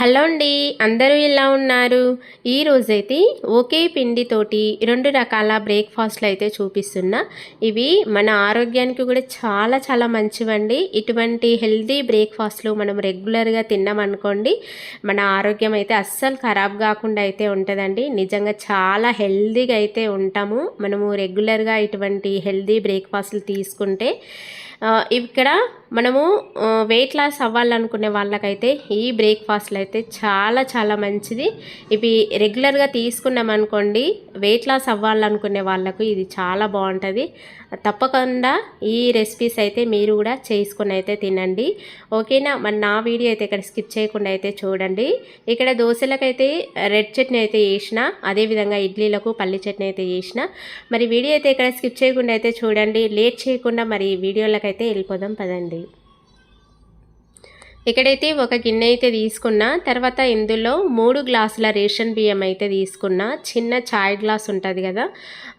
Hello అండి అందరూ ఎలా ఉన్నారు? ఈ రోజైతే ఒకే పిండితోటి రెండు రకాల బ్రేక్ఫాస్ట్లు అయితే చూపిస్తున్నా. ఇవి మన ఆరోగ్యానికి కూడా చాలా చాలా మంచివండి. ఇటువంటి హెల్తీ బ్రేక్ఫాస్ట్లు మనం రెగ్యులర్గా తిన్నామనుకోండి మన ఆరోగ్యం అయితే అస్సలు ఖరాబ్ కాకుండా అయితే ఉంటుందండి. నిజంగా చాలా హెల్తీగా అయితే ఉంటాము. మనము రెగ్యులర్గా ఇటువంటి హెల్తీ బ్రేక్ఫాస్ట్లు తీసుకుంటే ఇక్కడ మనము వెయిట్ లాస్ అవ్వాలనుకునే వాళ్ళకైతే ఈ బ్రేక్ఫాస్ట్లు అయితే చాలా చాలా మంచిది. ఇవి రెగ్యులర్గా తీసుకున్నామనుకోండి వెయిట్ లాస్ అవ్వాలనుకునే వాళ్ళకు ఇది చాలా బాగుంటుంది. తప్పకుండా ఈ రెసిపీస్ అయితే మీరు కూడా చేసుకుని అయితే తినండి. ఓకేనా? మరి నా వీడియో అయితే ఇక్కడ స్కిప్ చేయకుండా అయితే చూడండి. ఇక్కడ దోశలకైతే రెడ్ చట్నీ అయితే వేసిన అదేవిధంగా ఇడ్లీలకు పల్లి చట్నీ అయితే చేసిన. మరి వీడియో అయితే ఇక్కడ స్కిప్ చేయకుండా అయితే చూడండి. లేట్ చేయకుండా మరి వీడియోలకైతే వెళ్ళిపోదాం పదండి. ఇక్కడైతే ఒక గిన్నె అయితే తీసుకున్నా తర్వాత ఇందులో మూడు గ్లాసుల రేషన్ బియ్యం అయితే తీసుకున్నా. చిన్న చాయ్ గ్లాస్ ఉంటుంది కదా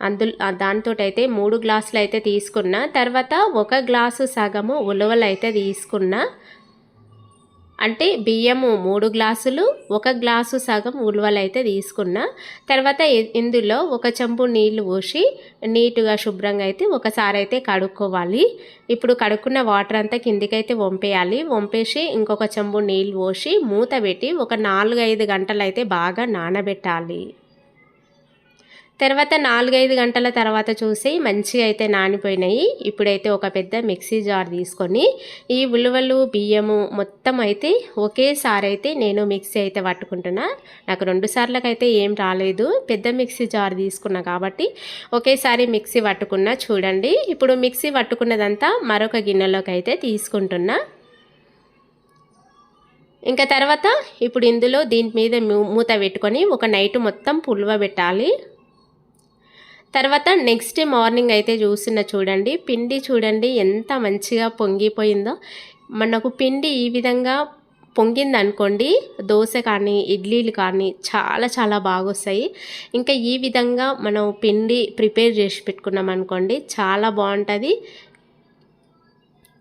అందులో దాంతో అయితే మూడు గ్లాసులు అయితే తీసుకున్నా. తర్వాత ఒక గ్లాసు సగము ఉలవలు అయితే తీసుకున్నా. అంటే బియ్యము మూడు గ్లాసులు ఒక గ్లాసు సగం ఉలవలైతే అయితే తీసుకున్నా. తర్వాత ఇందులో ఒక చెంబు నీళ్ళు పోసి నీట్గా శుభ్రంగా అయితే ఒకసారి అయితే కడుక్కోవాలి. ఇప్పుడు కడుక్కున్న వాటర్ అంతా కిందికైతే వంపేయాలి. వంపేసి ఇంకొక చెంబు నీళ్ళు పోసి మూత పెట్టి ఒక నాలుగు ఐదు గంటలు అయితే బాగా నానబెట్టాలి. తర్వాత నాలుగైదు గంటల తర్వాత చూసి మంచిగా అయితే నానిపోయినాయి. ఇప్పుడైతే ఒక పెద్ద మిక్సీ జార్ తీసుకొని ఈ ఉలువలు బియ్యము మొత్తం అయితే ఒకేసారి అయితే నేను మిక్సీ అయితే పట్టుకుంటున్నా. నాకు రెండు సార్లకైతే ఏం రాలేదు. పెద్ద మిక్సీ జార్ తీసుకున్నా కాబట్టి ఒకేసారి మిక్సీ పట్టుకున్నా చూడండి. ఇప్పుడు మిక్సీ పట్టుకున్నదంతా మరొక గిన్నెలోకి అయితే తీసుకుంటున్నా. ఇంకా తర్వాత ఇప్పుడు ఇందులో దీని మీద మూత పెట్టుకొని ఒక నైట్ మొత్తం పులువ పెట్టాలి. తర్వాత నెక్స్ట్ డే మార్నింగ్ అయితే చూస్తున్న చూడండి పిండి చూడండి ఎంత మంచిగా పొంగిపోయిందో. మనకు పిండి ఈ విధంగా పొంగింది అనుకోండి దోశ కానీ ఇడ్లీలు కానీ చాలా చాలా బాగా వస్తాయి ఇంకా ఈ విధంగా మనం పిండి ప్రిపేర్ చేసి పెట్టుకున్నాం అనుకోండి చాలా బాగుంటుంది.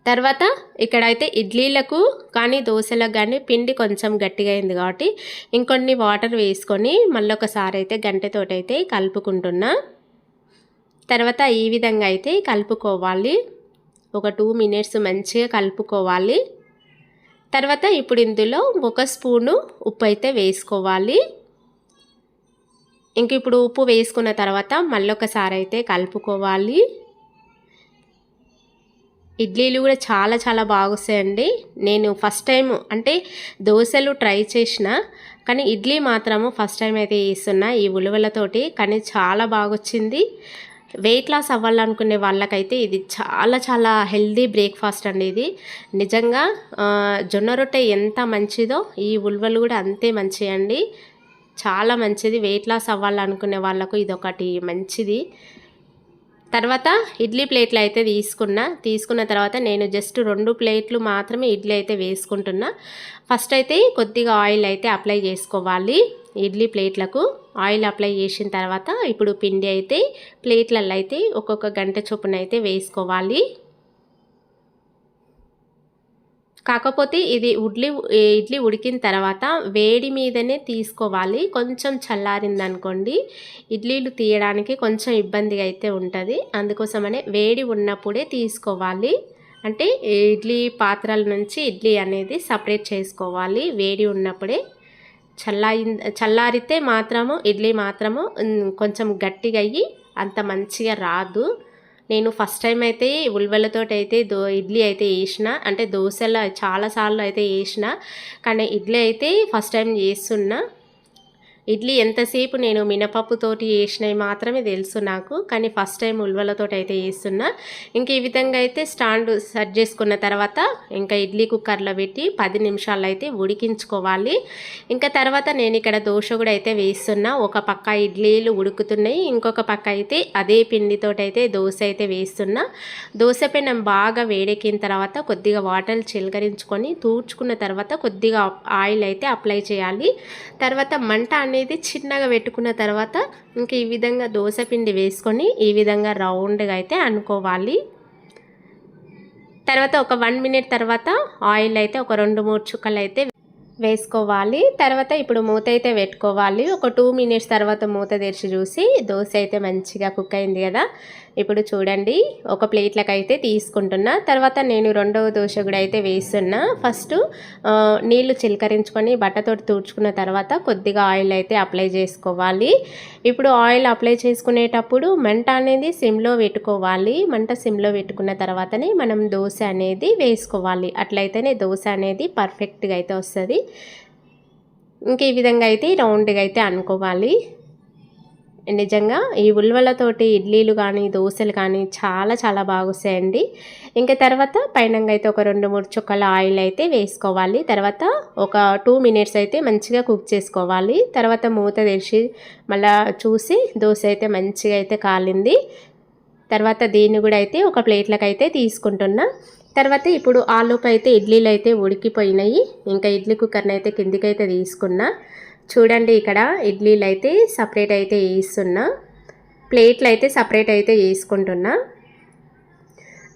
తర్వాత ఇక్కడైతే ఇడ్లీలకు కానీ దోశలకు కానీ పిండి కొంచెం గట్టిగా అయింది కాబట్టి ఇంకొన్ని వాటర్ వేసుకొని మళ్ళీ ఒకసారి అయితే గంటతోటి అయితే కలుపుకుంటున్నా. తర్వాత ఈ విధంగా అయితే కలుపుకోవాలి. ఒక టూ మినిట్స్ మంచిగా కలుపుకోవాలి. తర్వాత ఇప్పుడు ఇందులో ఒక స్పూను ఉప్పు అయితే వేసుకోవాలి. ఇంక ఇప్పుడు ఉప్పు వేసుకున్న తర్వాత మళ్ళీ ఒకసారి అయితే కలుపుకోవాలి. ఇడ్లీలు కూడా చాలా చాలా బాగా వస్తాయండి నేను ఫస్ట్ టైం అంటే దోశలు ట్రై చేసిన కానీ ఇడ్లీ మాత్రము ఫస్ట్ టైం అయితే వేస్తున్నా ఈ ఉలువలతోటి కానీ చాలా బాగా వచ్చింది వెయిట్ లాస్ అవ్వాలనుకునే వాళ్ళకైతే ఇది చాలా చాలా హెల్దీ బ్రేక్ఫాస్ట్ అండి ఇది. నిజంగా జొన్న రొట్టె ఎంత మంచిదో ఈ ఉల్వలు కూడా అంతే మంచిదండి చాలా మంచిది. వెయిట్ లాస్ అవ్వాలనుకునే వాళ్ళకు ఇది ఒకటి మంచిది. తర్వాత ఇడ్లీ ప్లేట్లు అయితే తీసుకున్నా. తీసుకున్న తర్వాత నేను జస్ట్ రెండు ప్లేట్లు మాత్రమే ఇడ్లీ అయితే వేసుకుంటున్నా. ఫస్ట్ అయితే కొద్దిగా ఆయిల్ అయితే అప్లై చేసుకోవాలి. ఇడ్లీ ప్లేట్లకు ఆయిల్ అప్లై చేసిన తర్వాత ఇప్పుడు పిండి అయితే ప్లేట్లలో అయితే ఒక్కొక్క గంట చొప్పున అయితే వేసుకోవాలి. కాకపోతే ఇది ఉడ్లీ ఇడ్లీ ఉడికిన తర్వాత వేడి మీదనే తీసుకోవాలి. కొంచెం చల్లారింది అనుకోండి ఇడ్లీలు తీయడానికి కొంచెం ఇబ్బందిగా అయితే ఉంటుంది. అందుకోసమనే వేడి ఉన్నప్పుడే తీసుకోవాలి. అంటే ఇడ్లీ పాత్రల నుంచి ఇడ్లీ అనేది సపరేట్ చేసుకోవాలి. వేడి ఉన్నప్పుడే. చల్లారి చల్లారితే మాత్రము ఇడ్లీ మాత్రము కొంచెం గట్టిగా అయ్యి అంత మంచిగా రాదు. నేను ఫస్ట్ టైం అయితే ఉల్వలతో అయితే దో ఇడ్లీ అయితే వేసిన అంటే దోశలు చాలాసార్లు అయితే వేసిన కానీ ఇడ్లీ అయితే ఫస్ట్ టైం చేస్తున్నా. ఇడ్లీ ఎంతసేపు నేను మినపప్పుతోటి వేసినవి మాత్రమే తెలుసు నాకు కానీ ఫస్ట్ టైం ఉల్వలతోటి అయితే వేస్తున్నా ఇంకా ఈ విధంగా అయితే స్టాండ్ సెట్ చేసుకున్న తర్వాత ఇంకా ఇడ్లీ కుక్కర్లో పెట్టి పది నిమిషాలు అయితే ఉడికించుకోవాలి. ఇంకా తర్వాత నేను ఇక్కడ దోశ కూడా అయితే వేస్తున్నా. ఒక పక్క ఇడ్లీలు ఉడుకుతున్నాయి ఇంకొక పక్క అయితే అదే పిండితోటి అయితే దోశ అయితే వేస్తున్నా. దోశ పెనం బాగా వేడెక్కిన తర్వాత కొద్దిగా వాటర్ చిలకరించుకొని తూడ్చుకున్న తర్వాత కొద్దిగా ఆయిల్ అయితే అప్లై చేయాలి. తర్వాత మంట అనేది చిన్నగా పెట్టుకున్న తర్వాత ఇంక ఈ విధంగా దోశపిండి వేసుకొని ఈ విధంగా రౌండ్గా అయితే అనుకోవాలి. తర్వాత ఒక వన్ మినిట్ తర్వాత ఆయిల్ అయితే ఒక రెండు మూడు చుక్కలు అయితే వేసుకోవాలి. తర్వాత ఇప్పుడు మూత అయితే పెట్టుకోవాలి. ఒక టూ మినిట్స్ తర్వాత మూత తెరిచి చూసి దోశ అయితే మంచిగా కుక్ అయింది కదా. ఇప్పుడు చూడండి ఒక ప్లేట్లకు అయితే తీసుకుంటున్నా. తర్వాత నేను రెండవ దోశ కూడా అయితే వేస్తున్నా. ఫస్ట్ నీళ్ళు చిలకరించుకొని బట్టతో తుడుచుకున్న తర్వాత కొద్దిగా ఆయిల్ అయితే అప్లై చేసుకోవాలి. ఇప్పుడు ఆయిల్ అప్లై చేసుకునేటప్పుడు మంట అనేది సిమ్లో పెట్టుకోవాలి. మంట సిమ్లో పెట్టుకున్న తర్వాతనే మనం దోశ అనేది వేసుకోవాలి. అట్లయితేనే దోశ అనేది పర్ఫెక్ట్గా అయితే వస్తుంది. ఇంక ఈ విధంగా అయితే రౌండ్గా అయితే అనుకోవాలి. నిజంగా ఈ ఉల్వలతోటి ఇడ్లీలు కానీ దోశలు కానీ చాలా చాలా బాగుస్తాయండి. ఇంకా తర్వాత పైనంగా అయితే ఒక రెండు మూడు చుక్కల ఆయిల్ అయితే వేసుకోవాలి. తర్వాత ఒక టూ మినిట్స్ అయితే మంచిగా కుక్ చేసుకోవాలి. తర్వాత మూత తెరిచి మళ్ళా చూసి దోశ అయితే మంచిగా అయితే కాలింది. తర్వాత దీన్ని కూడా అయితే ఒక ప్లేట్లకు అయితే తీసుకుంటున్నా. తర్వాత ఇప్పుడు ఆలోపు అయితే ఇడ్లీలు అయితే ఉడికిపోయినాయి. ఇంకా ఇడ్లీ కుక్కర్ని అయితే కిందికైతే తీసుకున్నా. చూడండి ఇక్కడ ఇడ్లీలు అయితే సపరేట్ అయితే వేస్తున్నా ప్లేట్లు అయితే సపరేట్ అయితే వేసుకుంటున్నా.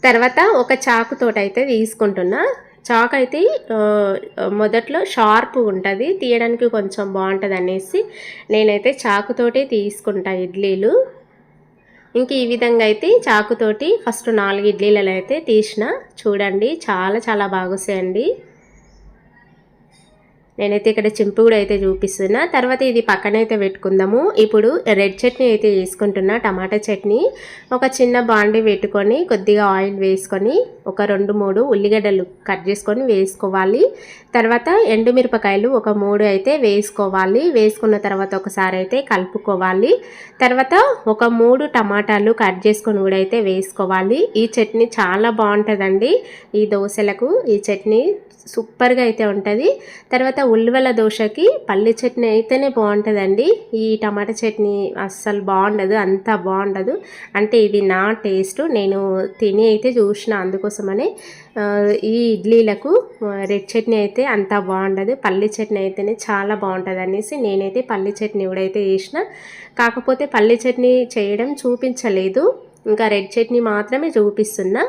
తర్వాత ఒక చాకుతోటి అయితే తీసుకుంటున్నా చాకు అయితే మొదట్లో షార్ప్ ఉంటుంది తీయడానికి కొంచెం బాగుంటుంది అనేసి నేనైతే చాకుతోటే తీసుకుంటా ఇడ్లీలు. ఇంక ఈ విధంగా అయితే చాకుతోటి ఫస్ట్ నాలుగు ఇడ్లీలలో అయితే తీసిన. చూడండి చాలా చాలా బాగుసాయండి నేనైతే ఇక్కడ చింపు కూడా అయితే చూపిస్తున్నా. తర్వాత ఇది పక్కనైతే పెట్టుకుందాము. ఇప్పుడు రెడ్ చట్నీ అయితే వేసుకుంటున్నా టమాటా చట్నీ. ఒక చిన్న బాండి పెట్టుకొని కొద్దిగా ఆయిల్ వేసుకొని ఒక రెండు మూడు ఉల్లిగడ్డలు కట్ చేసుకొని వేసుకోవాలి. తర్వాత ఎండుమిరపకాయలు ఒక మూడు అయితే వేసుకోవాలి. వేసుకున్న తర్వాత ఒకసారి అయితే కలుపుకోవాలి. తర్వాత ఒక మూడు టమాటాలు కట్ చేసుకొని కూడా అయితే వేసుకోవాలి. ఈ చట్నీ చాలా బాగుంటుందండి. ఈ దోశలకు ఈ చట్నీ సూపర్గా అయితే ఉంటుంది. తర్వాత ఉల్లివల దోశకి పల్లి చట్నీ అయితేనే బాగుంటుందండి. ఈ టమాటా చట్నీ అస్సలు బాగుండదు అంత బాగుండదు. అంటే ఇది నా టేస్ట్ నేను తిని అయితే చూసిన అందుకోసమనే ఈ ఇడ్లీలకు రెడ్ చట్నీ అయితే అంత బాగుండదు పల్లి చట్నీ అయితేనే చాలా బాగుంటుంది అనేసి నేనైతే పల్లి చట్నీ కూడా అయితే చేసిన. కాకపోతే పల్లి చట్నీ చేయడం చూపించలేదు. ఇంకా రెడ్ చట్నీ మాత్రమే చూపిస్తున్నా.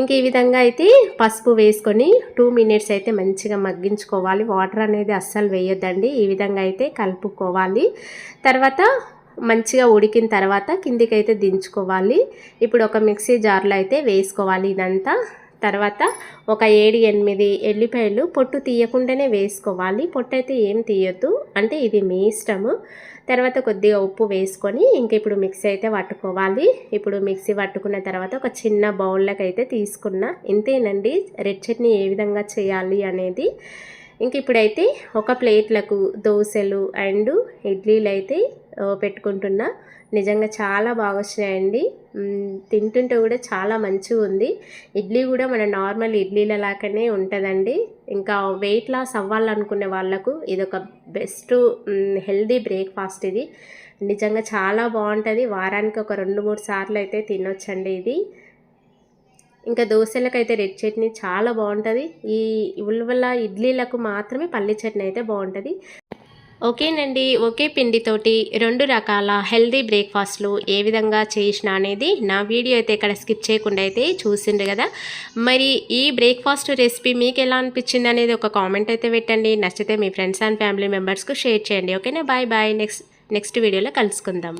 ఇంక ఈ విధంగా అయితే పసుపు వేసుకొని టూ మినిట్స్ అయితే మంచిగా మగ్గించుకోవాలి. వాటర్ అనేది అస్సలు వేయొద్దండి. ఈ విధంగా అయితే కలుపుకోవాలి. తర్వాత మంచిగా ఉడికిన తర్వాత కిందికి అయితే దించుకోవాలి. ఇప్పుడు ఒక మిక్సీ జార్లో అయితే వేసుకోవాలి ఇదంతా. తర్వాత ఒక ఏడు ఎనిమిది ఎల్లిపాయలు పొట్టు తీయకుండానే వేసుకోవాలి. పొట్టు అయితే ఏం తీయొద్దు. అంటే ఇది మీ ఇష్టము. తర్వాత కొద్దిగా ఉప్పు వేసుకొని ఇంక ఇప్పుడు మిక్సీ అయితే పట్టుకోవాలి. ఇప్పుడు మిక్సీ పట్టుకున్న తర్వాత ఒక చిన్న బౌల్లోకి అయితే తీసుకున్న. ఇంతేనండి. రెడ్ చట్నీ ఏ విధంగా చేయాలి అనేది ఇంక ఇప్పుడైతే ఒక ప్లేట్లకు దోశలు అండ్ ఇడ్లీలు అయితే పెట్టుకుంటున్నా. నిజంగా చాలా బాగా వచ్చినాయండి తింటుంటే కూడా చాలా మంచిగా ఉంది ఇడ్లీ కూడా మన నార్మల్ ఇడ్లీల లాగానే ఉంటుందండి. ఇంకా వెయిట్ లాస్ అవ్వాలనుకునే వాళ్ళకు ఇది ఒక బెస్ట్ హెల్దీ బ్రేక్ఫాస్ట్ ఇది. నిజంగా చాలా బాగుంటుంది. వారానికి ఒక రెండు మూడు సార్లు అయితే తినొచ్చండి ఇది. ఇంకా దోశలకైతే రెడ్ చట్నీ చాలా బాగుంటుంది. ఈ ఉల్వల ఇడ్లీలకు మాత్రమే పల్లి చట్నీ అయితే బాగుంటుంది. ఓకేనండి ఒకే పిండితోటి రెండు రకాల హెల్దీ బ్రేక్ఫాస్ట్లు ఏ విధంగా చేసిన అనేది నా వీడియో అయితే ఇక్కడ స్కిప్ చేయకుండా అయితే చూసిండ్రు కదా. మరి ఈ బ్రేక్ఫాస్ట్ రెసిపీ మీకు ఎలా అనిపించింది అనేది ఒక కామెంట్ అయితే పెట్టండి. నచ్చితే మీ ఫ్రెండ్స్ అండ్ ఫ్యామిలీ మెంబర్స్కు షేర్ చేయండి. ఓకేనా? Bye bye. నెక్స్ట్ నెక్స్ట్ వీడియోలో కలుసుకుందాం.